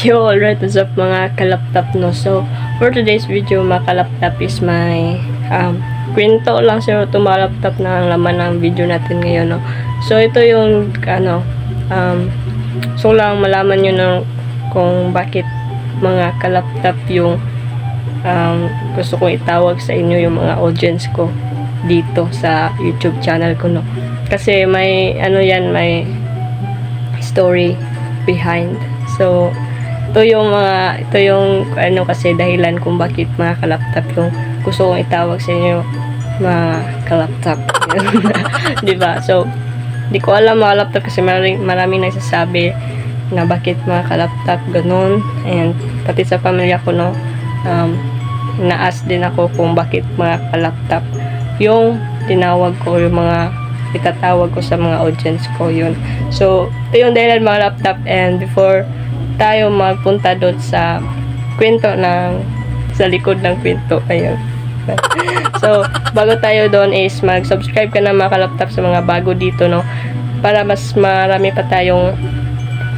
Yo, alright, what's up mga kalaptap no? So, for today's video mga kalaptap is my um, kwento lang sir laptop na ang laman ng video natin ngayon no? So, ito yung ano, um, so lang malaman nyo no, kung bakit mga kalaptap yung um, gusto kong itawag sa inyo yung mga audience ko dito sa YouTube channel ko no. Kasi may ano yan, may story behind. So, ito yung mga, ito yung ano kasi dahilan kung bakit mga kalaptap yung gusto kong itawag sa inyo mga kalaptap. di ba? So, di ko alam mga laptop kasi maraming, maraming nagsasabi na bakit mga kalaptap ganun. And pati sa pamilya ko, no, um, naas din ako kung bakit mga kalaptap yung tinawag ko yung mga itatawag ko sa mga audience ko yun. So, ito yung dahilan mga laptop and before tayo magpunta doon sa kwento ng sa likod ng kwento ayun. so, bago tayo doon is mag-subscribe ka na mga kalaptop sa mga bago dito no para mas marami pa tayong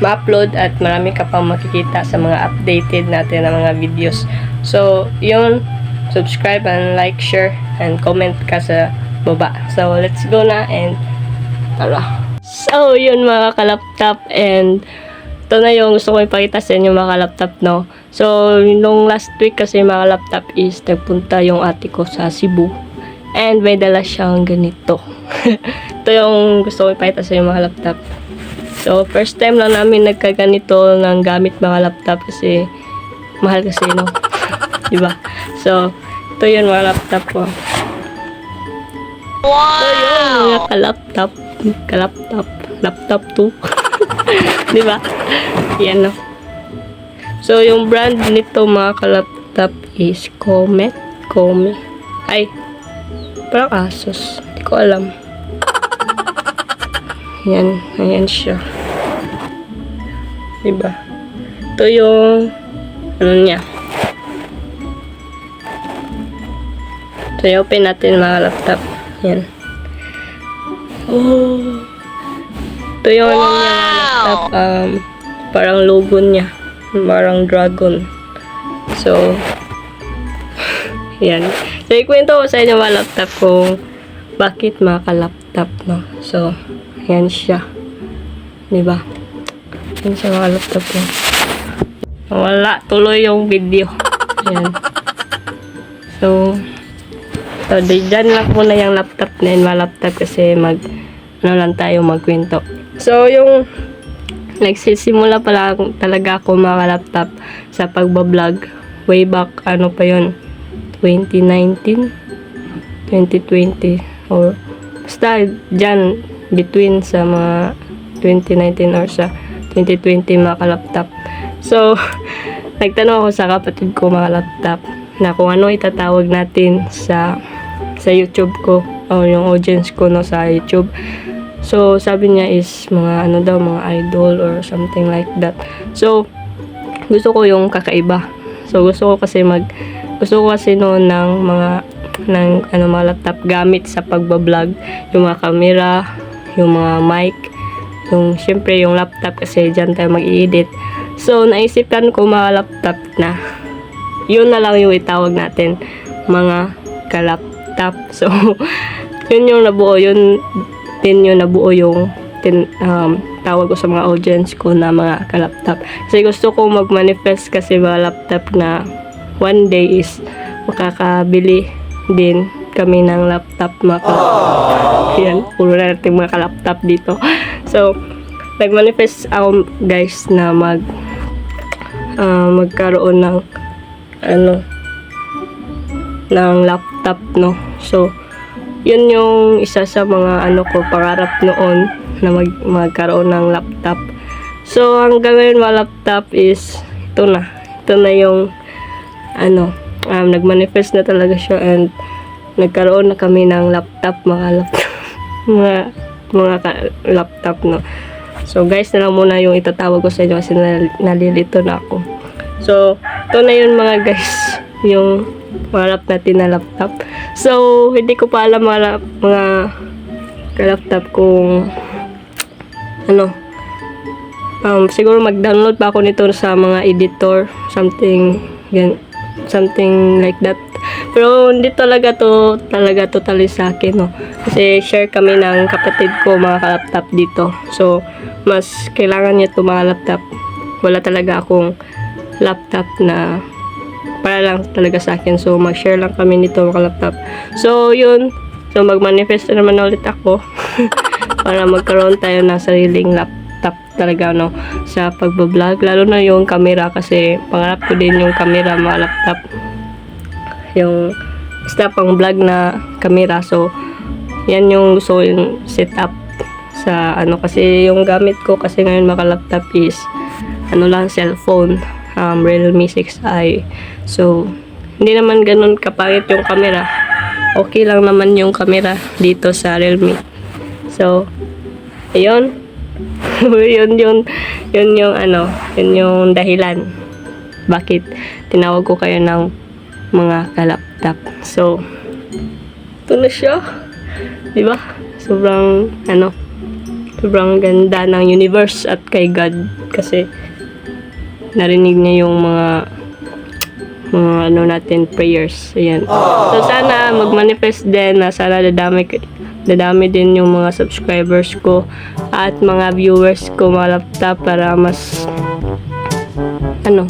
ma-upload at marami ka pang makikita sa mga updated natin na mga videos. So, yun, subscribe and like, share, and comment ka sa baba. So, let's go na and tara. So, yun mga kalaptop and ito na yung gusto ko ipakita sa inyo mga laptop no. So, nung last week kasi mga laptop is nagpunta yung ate ko sa Cebu. And may dala siyang ganito. ito yung gusto ko ipakita sa inyo mga laptop. So, first time lang namin nagkaganito ng gamit mga laptop kasi mahal kasi no. diba? So, ito yun mga laptop ko. Wow! Ito yun mga kalaptop. Kalaptop. Laptop 2. diba? Yan no. So, yung brand nito mga kalaptop is Comet. Comet. Ay, parang Asus. Hindi ko alam. Yan. Ayan siya. Diba? Ito yung ano niya. So, i-open natin mga laptop. Yan. Oh. Ito yung ano niya laptop. Um, parang logo niya. Parang dragon. So, yan. So, ikwento ko sa inyo mga laptop kung bakit mga ka-laptop, no? So, yan siya. Diba? Yan siya mga laptop ko. Wala. Tuloy yung video. Yan. So, so dyan lang muna yung laptop na yun, mga laptop kasi mag, ano lang tayo magkwento. So, yung nagsisimula pala talaga ako mga laptop sa pagbablog way back ano pa yon 2019 2020 or basta dyan between sa mga 2019 or sa 2020 mga laptop. So nagtanong ako sa kapatid ko mga laptop na kung ano itatawag natin sa sa YouTube ko o yung audience ko no sa YouTube So, sabi niya is mga ano daw, mga idol or something like that. So, gusto ko yung kakaiba. So, gusto ko kasi mag, gusto ko kasi noon ng mga, ng ano, mga laptop gamit sa pagbablog. Yung mga camera, yung mga mic, yung, syempre, yung laptop kasi dyan tayo mag-edit. So, naisipan ko mga laptop na, yun na lang yung itawag natin, mga kalaptop. So, yun yung nabuo, yun din yung nabuo yung tin, um, tawag ko sa mga audience ko na mga kalaptop. Kasi gusto ko mag-manifest kasi mga laptop na one day is makakabili din kami ng laptop mga kalaptop. Yan, puro na natin mga kalaptop dito. So, nag-manifest ako guys na mag uh, magkaroon ng ano ng laptop no. So, yun yung isa sa mga ano ko pangarap noon na mag magkaroon ng laptop. So hanggang ngayon mga laptop is ito na. Ito na yung ano um, nagmanifest na talaga siya and nagkaroon na kami ng laptop mga laptop mga mga ka- laptop no. So guys na lang muna yung itatawag ko sa inyo kasi nal- nalilito na ako. So ito na yun mga guys yung malap natin na laptop. So, hindi ko pa alam mga, mga ka-laptop kung ano um, siguro mag-download pa ako nito sa mga editor, something, gan, something like that. Pero hindi talaga to, talaga totally sa akin, no. Kasi share kami ng kapatid ko, mga ka-laptop dito. So, mas kailangan niya to mga laptop. Wala talaga akong laptop na para lang talaga sa akin. So, mag-share lang kami nito mga laptop. So, yun. So, mag-manifest na naman ulit ako. para magkaroon tayo ng sariling laptop talaga, no? Sa pagbablog. Lalo na yung camera kasi pangarap ko din yung camera mga laptop. Yung basta pang vlog na camera. So, yan yung gusto yung setup sa ano kasi yung gamit ko kasi ngayon mga laptop is ano lang cellphone um, Realme 6i so hindi naman ganun kapangit yung camera. Okay lang naman yung camera dito sa Realme. So ayun. Yun yun yun yung ano yun yung dahilan bakit tinawag ko kayo ng mga kalaptap so ito na siya. Di ba? Sobrang ano sobrang ganda ng universe at kay God. Kasi narinig niya yung mga mga ano natin prayers ayan so sana mag-manifest din na sana dadami dadami din yung mga subscribers ko at mga viewers ko mga laptop para mas ano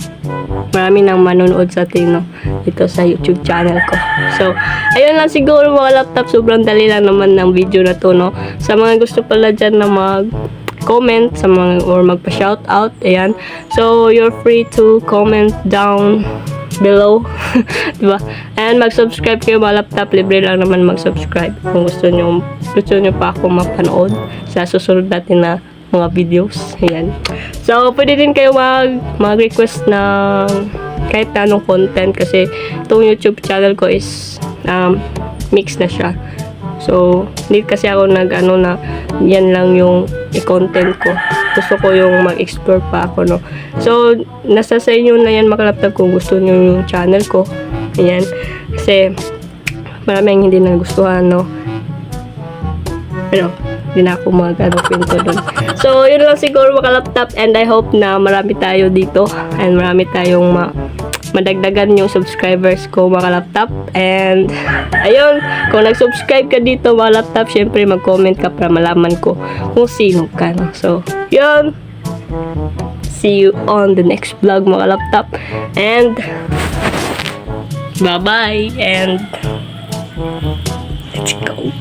marami nang manonood sa atin no dito sa YouTube channel ko. So, ayun lang siguro mga laptop, sobrang dali lang naman ng video na to, no. Sa mga gusto pala dyan na mag comment sa mga or magpa-shout out, ayan. So, you're free to comment down below, diba? And mag-subscribe kayo mga laptop, libre lang naman mag-subscribe kung gusto nyo, gusto nyo pa ako mapanood sa susunod natin na mga videos. Ayan. So, pwede din kayo mag, mag-request ng kahit anong content kasi itong YouTube channel ko is um, mix na siya. So, hindi kasi ako nag ano na yan lang yung i-content ko. Gusto ko yung mag-explore pa ako, no. So, nasa sa inyo na yan makalaptag kung gusto nyo yung channel ko. Ayan. Kasi, maraming hindi nagustuhan, no. Pero, hindi na ako mag ano, pinto doon. So, yun lang siguro mga laptop and I hope na marami tayo dito and marami tayong ma madagdagan yung subscribers ko mga laptop. And ayun kung nag-subscribe ka dito mga laptop syempre mag-comment ka para malaman ko kung sino ka no? so yun. See you on the next vlog mga laptop. And bye bye and let's go